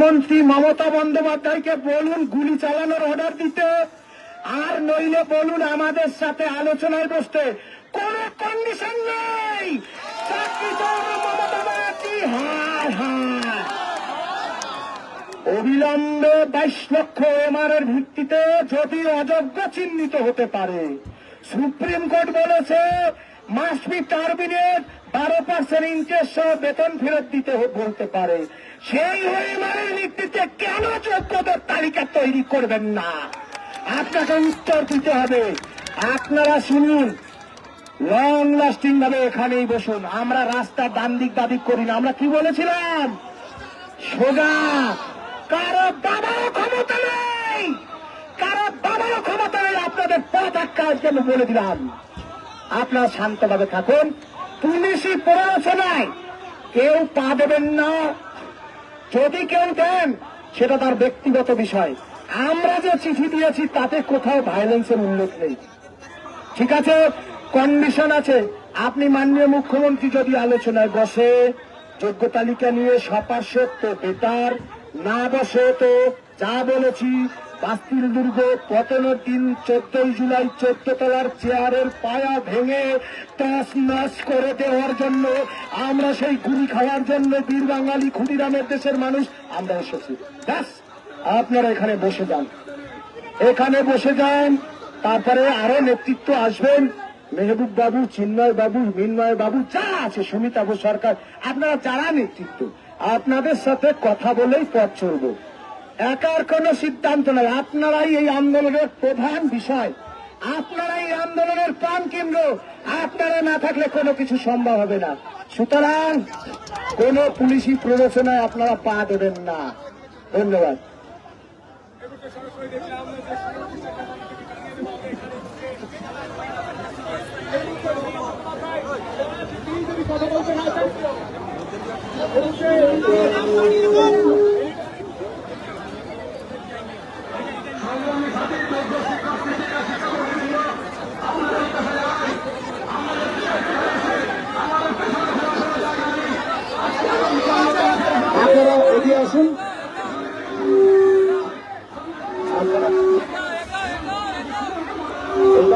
মুখ্যমন্ত্রী মমতা বন্দ্যোপাধ্যায়কে বলুন গুলি চালানোর অর্ডার দিতে, আর নইলে বলুন আমাদের সাথে আলোচনায় বসতে। কোন কন্ডিশন নেই! অবিলম্বে বাইশ লক্ষ এমআর এর ভিত্তিতে যদি অযোগ্য চিহ্নিত হতে পারে, সুপ্রিম কোর্ট বলেছে must be terminate percent interest সহ বেতন ফেরত দিতে বলতে পারে। সেই এর ভিত্তিতে কেন যোগ্যতার তালিকা তৈরি করবেন না? আপনাকে উত্তর দিতে হবে। আপনারা শুনুন। লং লাস্টিং ভাবে এখানেই বসুন। আমরা রাস্তার ডান দিক দাদিক করি না। আমরা কি বলেছিলাম? সোজা। কারও বাবারও ক্ষমতা নেই। কারও বাবারও ক্ষমতা নেই। আপনাদের পথ জন্য বলে দিলাম। আপনারা শান্তভাবে থাকুন। পুলিশি প্ররোচনায় কেউ পা দেবেন না। যদি কেউ দেন, সেটা তার ব্যক্তিগত বিষয়। আমরা যে চিঠি দিয়েছি, তাতে কোথাও ভায়োলেন্সের উল্লেখ নেই। ঠিক আছে কন্ডিশন আছে। আপনি মাননীয় মুখ্যমন্ত্রী যদি আলোচনায় বসে, যোগ্য তালিকা নিয়ে সপার্শ্ব তো বেতার, না বসে তো যা বলেছি বাস্তিল দুর্গ পতনের দিন চোদ্দই জুলাই চোদ্দ তলার চেয়ারের পায়া ভেঙে টাস নাস করে দেওয়ার জন্য আমরা সেই গুলি খাওয়ার জন্য বীর বাঙালি ক্ষুদিরামের দেশের মানুষ আমরা এসেছি। ব্যাস, আপনারা এখানে বসে যান। এখানে বসে যান, তারপরে আরও নেতৃত্ব আসবেন। মেহবুব বাবু, চিন্ময় বাবু, মিন্ময় বাবু, যা আছে সুমিতাবু সরকার। আপনারা যারা নেতৃত্ব, আপনাদের সাথে কথা বলেই পথ চলব। একার কোন সিদ্ধান্ত নয় আপনারাই এই আন্দোলনের প্রধান বিষয়। আপনারা এই আন্দোলনের প্রাণ কেন্দ্র। আপনারা না থাকলে কোনো কিছু সম্ভব হবে না। সুতরাং কোন পুলিশি প্ররোচনায় আপনারা পা দেবেন না। ধন্যবাদ আপনারা এগিয়ে আসুন আপনারা-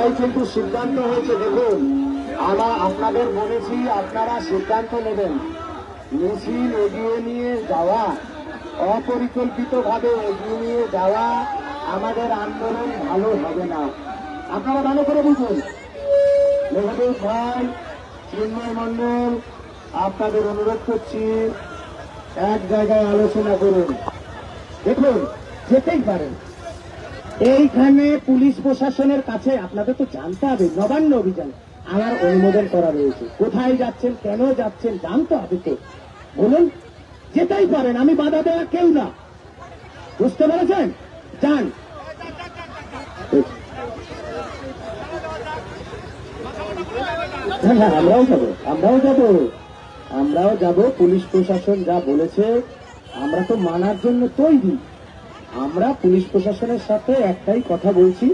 এটাই কিন্তু সিদ্ধান্ত হয়েছে, দেখুন। আমরা আপনাদের বলেছি, আপনারা সিদ্ধান্ত নেবেন। মিছিল এগিয়ে নিয়ে যাওয়া অপরিকল্পিত ভাবে এগিয়ে নিয়ে যাওয়া আমাদের আন্দোলন ভালো হবে না। আপনারা ভালো করে বুঝুন। মেঘদেব ভাই, চিন্ময় মন্ডল আপনাদের অনুরোধ করছি, এক জায়গায় আলোচনা করুন। দেখুন, যেতেই পারেন। এইখানে পুলিশ প্রশাসনের কাছে আপনাদের তো জানতে হবে, নবান্ন অভিযান আমার অনুমোদন করা রয়েছে। কোথায় যাচ্ছেন, কেন যাচ্ছেন, জানতে হবে তো। বলুন, যেতেই পারেন, আমি বাধা দেওয়া কেউ না। বুঝতে পেরেছেন? যান। হ্যাঁ হ্যাঁ আমরাও যাব আমরাও যাব। আমরাও যাব, পুলিশ প্রশাসন যা বলেছে, আমরা তো মানার জন্য তৈরি। আমরা পুলিশ প্রশাসনের সাথে একটাই কথা বলছি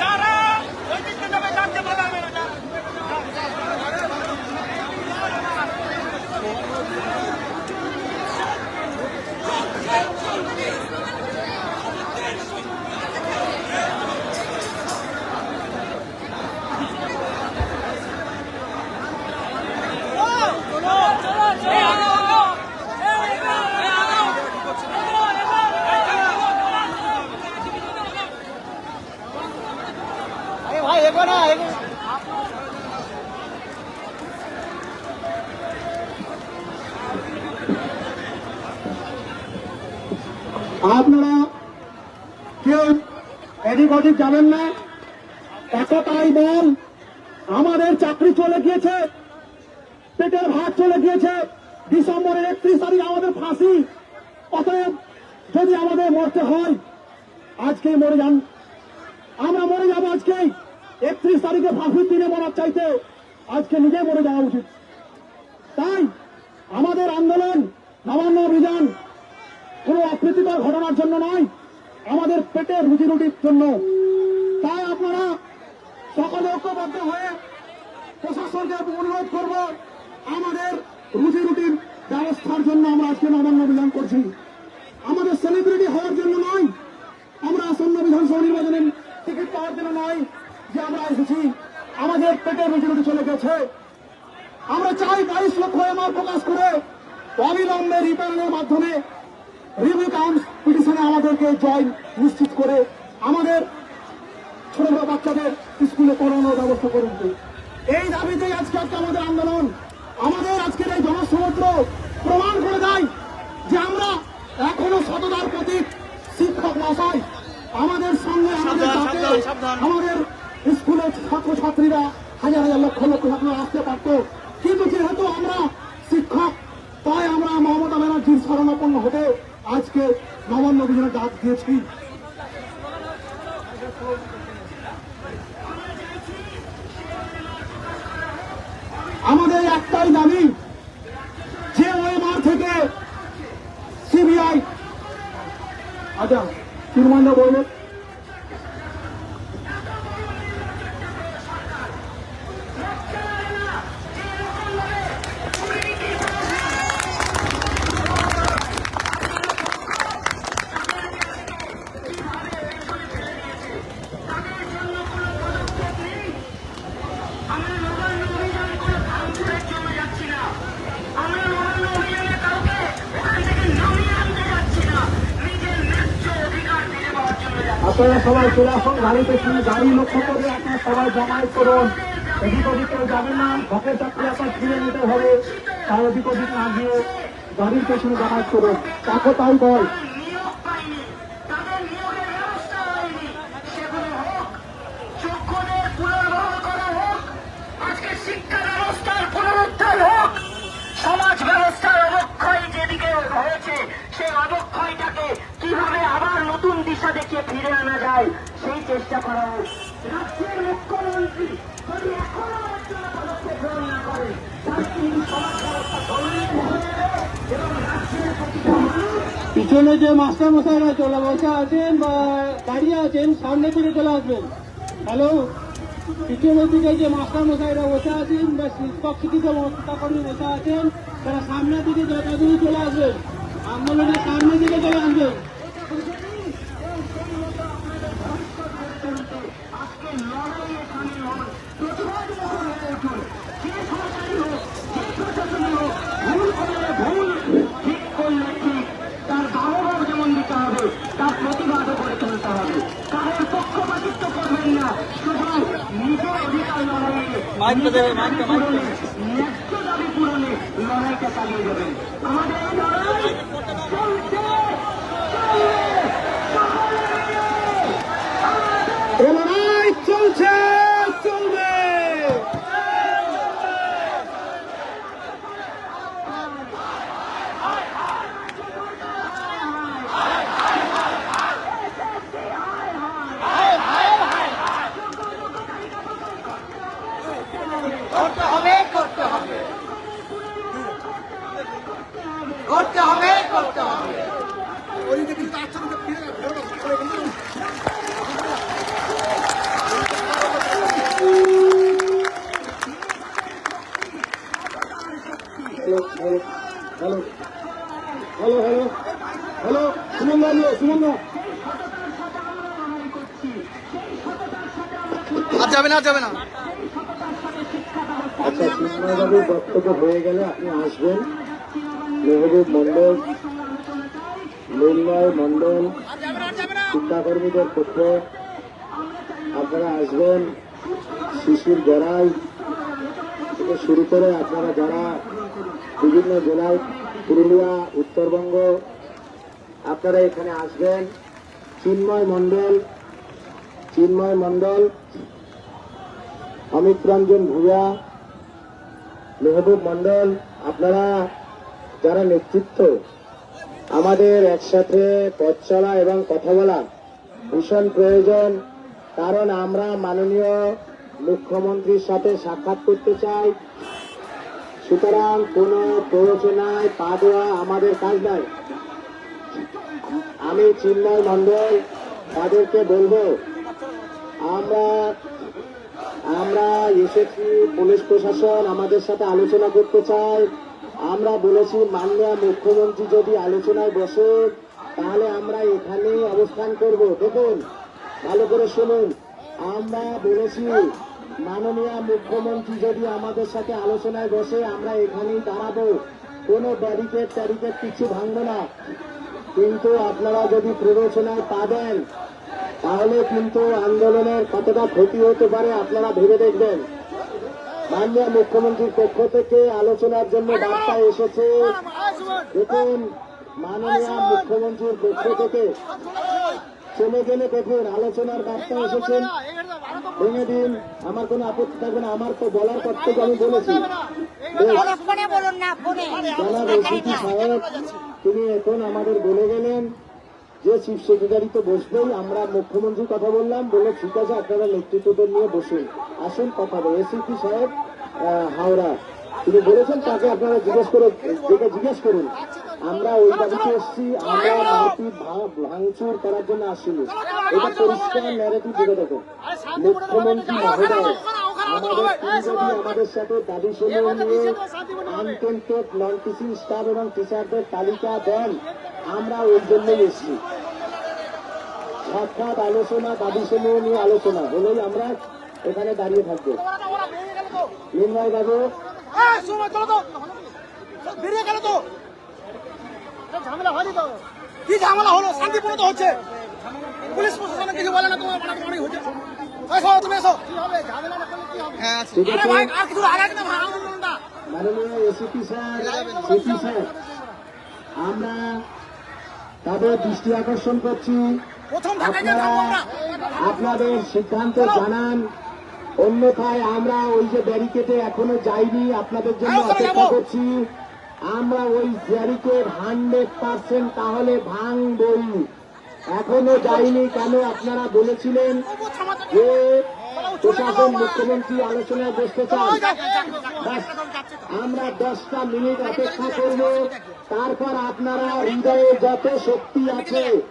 যারা ওই দিকটা যাবে তাকে বাধা দেবে না ভাই এগো না এগো ওদিক না? একতাই বল, আমাদের চাকরি চলে গিয়েছে, পেটের ভাত চলে গিয়েছে, ডিসেম্বরের একত্রিশ তারিখ আমাদের ফাঁসি। অতএব যদি আমাদের মরতে হয়, আজকেই মরে যান। আমরা মরে যাব আজকেই। একত্রিশ তারিখে ফাঁসির দিনে মরার চাইতে আজকে নিজে মরে যাওয়া উচিত। তাই আমাদের আন্দোলন, নবান্ন অভিযান কোনো অপ্রীতিকর ঘটনার জন্য নয়। আমাদের পেটের রুজি রুটির জন্য। তাই আপনারা সকলে ঐক্যবদ্ধ হয়ে প্রশাসনকে অনুরোধ করব, আমাদের রুজি রুটির ব্যবস্থার জন্য আমরা আজকে নবান্ন অভিযান করছি। আমাদের সেলিব্রিটি হওয়ার জন্য নয়, আমরা আসন্ন বিধানসভা নির্বাচনে টিকিট পাওয়ার জন্য নয় যে আমরা এসেছি। আমাদের পেটের রুজি রুটি চলে গেছে। আমরা চাই বাইশ লক্ষ এমআর প্রকাশ করে অবিলম্বে রিটার্নের মাধ্যমে রিভিউ কাউন্স পিটিশনে আমাদেরকে জয় নিশ্চিত করে আমাদের ছোট ছোট বাচ্চাদের স্কুলে পড়ানোর ব্যবস্থা করুন এই দাবিতেই আজকে আজকে আমাদের আন্দোলন আমাদের আজকের এই জনসমুদ্র প্রমাণ করে দেয় যে আমরা এখনও সততার প্রতীক শিক্ষক মশাই আমাদের সঙ্গে আমাদের। আমাদের স্কুলের ছাত্রছাত্রীরা হাজার হাজার লক্ষ লক্ষ ছাত্র আসতে পারতো। কিন্তু যেহেতু আমরা শিক্ষক তাই আমরা মমতা ব্যানার্জির শরণাপন্ন হতে আজকে নবান্ন অভিযানে ডাক দিয়েছি। আমাদের একটাই দাবি যে ওএমআর থেকে সিবিআই আচ্ছা তিরমান্ডা বলবেন আমরা নবান্ন অভিযান করে ভাঙচুরের জন্য যাচ্ছি না আমরা নবান্ন অভিযানে কাউকে ওখান থেকে নামিয়ে আনতে যাচ্ছি না নিজের ন্যায্য অধিকার ফিরে পাওয়ার জন্য যাচ্ছি আপনারা সবাই চলে আসুন, গাড়িতে শুনে গাড়ি লক্ষ্য করে আপনারা সবাই জমায়েত করুন। এদিক ওদিক কেউ যাবেন না ভকের চাকরি আপনার ফিরে নিতে হবে। তার এদিক ওদিক না গিয়ে গাড়ির পেছনে জমায়েত করুন। তাকে তাই বল। সমাজ ব্যবস্থার অবক্ষয় যেদিকে হয়েছে, সেই অবক্ষয়টাকে কীভাবে আবার নতুন দিশা দেখিয়ে ফিরে আনা যায়, সেই চেষ্টা করা রাজ্যের মুখ্যমন্ত্রী যদি এখনও পদক্ষেপ গ্রহণ না তাহলে কিন্তু সমাজ পিছনে যে মাস্টার মশাইরা চলে বসে আছেন বা দাঁড়িয়ে আছেন, সামনে থেকে চলে আসবেন। হ্যালো পিছনের দিকে যে মাস্টার মশাইরা বসে আছেন বা শিক্ষক বসে আছেন, তারা সামনের দিকে যথাযথ চলে আসবেন। আন্দোলনের সামনের দিকে চলে লড়াইয়ে মাইকটা দেবে, মাইকটা, মাইকটা। ন্যায্য দাবি পূরণে লড়াইটা চালিয়ে যাবেন আমাদের Go, go! আচ্ছা কৃষ্ণবাবুর বক্তব্য হয়ে গেলে আপনি আসবেন মেহবুব মন্ডল মৃন্ময় মন্ডল শিক্ষাকর্মীদের পক্ষে আপনারা আসবেন। শিশুর গড়াই থেকে শুরু করে আপনারা যারা বিভিন্ন জেলায় পুরুলিয়া, উত্তরবঙ্গ, আপনারা এখানে আসবেন। চিন্ময় মন্ডল চিন্ময় মন্ডল, অমিত রঞ্জন ভূয়া মেহবুব মন্ডল, আপনারা যারা নেতৃত্ব আমাদের একসাথে পথ চলা এবং কথা বলা ভীষণ প্রয়োজন, কারণ আমরা মাননীয় মুখ্যমন্ত্রীর সাথে সাক্ষাৎ করতে চাই। সুতরাং কোনো প্ররোচনায় পা দেওয়া আমাদের কাজ নয়। আমি চিন্ময় মন্ডল তাদেরকে বলব, আমরা আমরা এসেছি পুলিশ প্রশাসন আমাদের সাথে আলোচনা করতে চাই। আমরা বলেছি, মাননীয় মুখ্যমন্ত্রী যদি আলোচনায় বসে তাহলে আমরা এখানে অবস্থান করব। দেখুন, ভালো করে শুনুন। আমরা বলেছি, মাননীয় মুখ্যমন্ত্রী যদি আমাদের সাথে আলোচনায় বসে, আমরা এখানেই দাঁড়াবো। কোনো ব্যারিকেড ট্যারিকেড কিছু ভাঙবো না। কিন্তু আপনারা যদি প্ররোচনায় পা দেন, তাহলে কিন্তু আন্দোলনের কতটা ক্ষতি হতে পারে আপনারা ভেবে দেখবেন। মাননীয় মুখ্যমন্ত্রীর পক্ষ থেকে আলোচনার জন্য বার্তা এসেছে। দেখুন মাননীয় মুখ্যমন্ত্রীর পক্ষ থেকে চলে গেলে দেখুন আলোচনার বার্তা এসেছেন ভেঙে দিন আমার কোনো আপত্তি থাকবে না আমার তো বলার কর্তব্য আমি বলেছি। জনাব এসিপি সাহেব তিনি এখন আমাদের বলে গেলেন যে চিফ সেক্রেটারি তো বসবেই আমরা মুখ্যমন্ত্রীর কথা বললাম বলে ঠিক আছে, আপনারা নেতৃত্বদের নিয়ে বসুন। আসুন, কথা বলে এসিপি সাহেব হাওড়া। তিনি বলেছেন, তাকে আপনারা জিজ্ঞেস করে, যেটা জিজ্ঞেস করুন। আমরা ওই দাবিতে এসেছি, আমরা মারপিট ভাঙচুর করার জন্য আসিনি। এটা পরিষ্কার ন্যারেটিভ দিকে দেখুন মুখ্যমন্ত্রী মহোদয়, আমাদের তিনি যদি আমাদের সাথে দাবি সমূহ নিয়ে আনটেন্টেড নন টিচিং স্টাফ এবং টিচারদের তালিকা দেন। আমরা ওই জন্যই এসেছি সাক্ষাৎ আলোচনা দাবি সমূহ নিয়ে আলোচনা হলেই আমরা এখানে দাঁড়িয়ে থাকব। নির্ময় বাবু। হ্যাঁ সময় চলো তো। বেরিয়ে গেল তো। ঝামেলা হয়নি তো? কি ঝামেলা হলো? শান্তিপূর্ণ তো হচ্ছে। পুলিশ প্রশাসন কিছু বলে না তোমার পাড়া হচ্ছে। এসো তুমি এসো। আরে ভাই আর কিছু আগে মাননীয় এসিপি স্যার সিপি স্যার আমরা তাদের দৃষ্টি আকর্ষণ করছি। আপনারা আপনাদের সিদ্ধান্ত জানান। অন্যথায় আমরা ওই যে ব্যারিকেডে এখনও যাইনি আপনাদের জন্য অপেক্ষা করছি। আমরা ওই ব্যারিকেড হান্ড্রেড পার্সেন্ট তাহলে ভাঙবই। এখনও যাইনি কেন আপনারা বলেছিলেন যে প্রশাসন মুখ্যমন্ত্রী আলোচনায় বসতে চান আমরা দশটা মিনিট অপেক্ষা করব। তারপর আপনারা হৃদয়ে যত শক্তি আছে,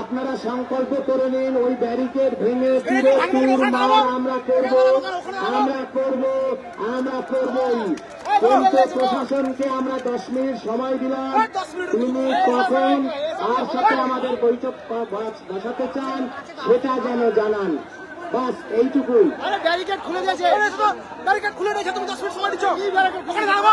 আপনারা সংকল্প করে নিন, ওই ব্যারিকেড ভেঙে তুলে তুর মার আমরা করব আমরা করব, আমরা করবই। কিন্তু প্রশাসনকে আমরা দশ মিনিট সময় দিলাম। তিনি কখন আর সাথে আমাদের বৈঠক বস- বসাতে চান, সেটা যেন জানান। বাস এইটুকুই। আরে ব্যারিকেড খুলে দিয়েছে। ব্যারিকেড খুলে দিয়েছে তুমি দশ মিনিট সময় দিচ্ছ। ওখানে দাঁড়াবো।